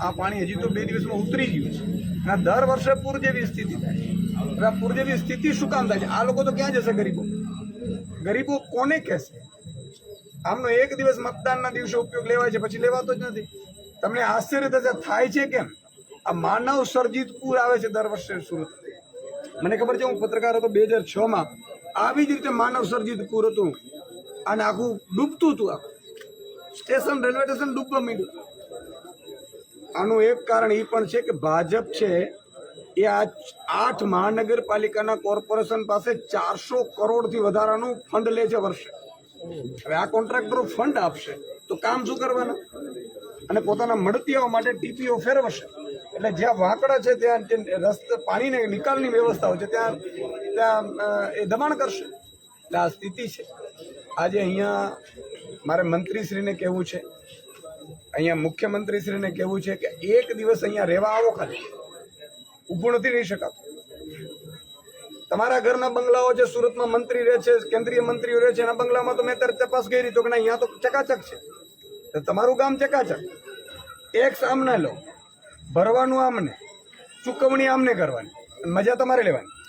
આ પાણી હજી તો બે દિવસમાં ઉતરી ગયું છે. અને દર વર્ષે પૂર જેવી સ્થિતિ થાય આ પૂર જેવી સ્થિતિ શું કામ થાય છે? આ લોકો તો ક્યાં જશે ગરીબો? ગરીબો કોને કહેશે? આમનો એક દિવસ મતદાનના દિવસે ઉપયોગ લેવાય છે, પછી લેવાતો જ નથી. તમને આશ્ચર્ય થશે, થાય છે કેમ? આ માનવ સર્જિત પૂર આવે છે દર વર્ષે સુરત. મને ખબર છે, હું પત્રકાર હતો બે હજાર છ માં આવી જ રીતે માનવ સર્જિત પૂર હતું. અને આખું ડૂબતું હતું આખું. સ્ટેશન, રેલવે સ્ટેશન ડૂબવા માંડ્યું. આનું એક કારણ એ પણ છે કે ભાજપ છે, એ આ આઠ મહાનગરપાલિકાના કોર્પોરેશન પાસે ચારસો કરોડથી વધારાનું ફંડ લે છે વર્ષે. હવે આ કોન્ટ્રાક્ટરો ફંડ આપશે, તો કામ શું કરવાના? અને પોતાના મળતિયાઓ માટે ટીપીઓ ફેરવશે. એટલે જ્યાં વાંકડા છે, ત્યાં રસ્તે પાણીને નિકાલની વ્યવસ્થા હોય છે, ત્યાં ત્યાં એ દબાણ કરશે. એટલે આ સ્થિતિ છે. આજે અહીંયા મારે મંત્રીશ્રીને કહેવું છે અહીંયા મુખ્યમંત્રીશ્રીને કહેવું છે કે એક દિવસ અહીંયા રહેવા આવો ખાલી. ઊભું નથી રહી શકાતું. તમારા ઘરના બંગલાઓ છે સુરતમાં મંત્રી રહે છે, કેન્દ્રીય મંત્રીઓ રહે છે, એના બંગલામાં તો મેં અત્યારે તપાસ કરી તો કે અહીંયા તો ચકાચક છે. તો તમારું ગામ ચકાચક. ટેક્સ આમને લો. ભરવાનું આમને. ચૂકવણી આમને કરવાની. મજા તમારે લેવાની.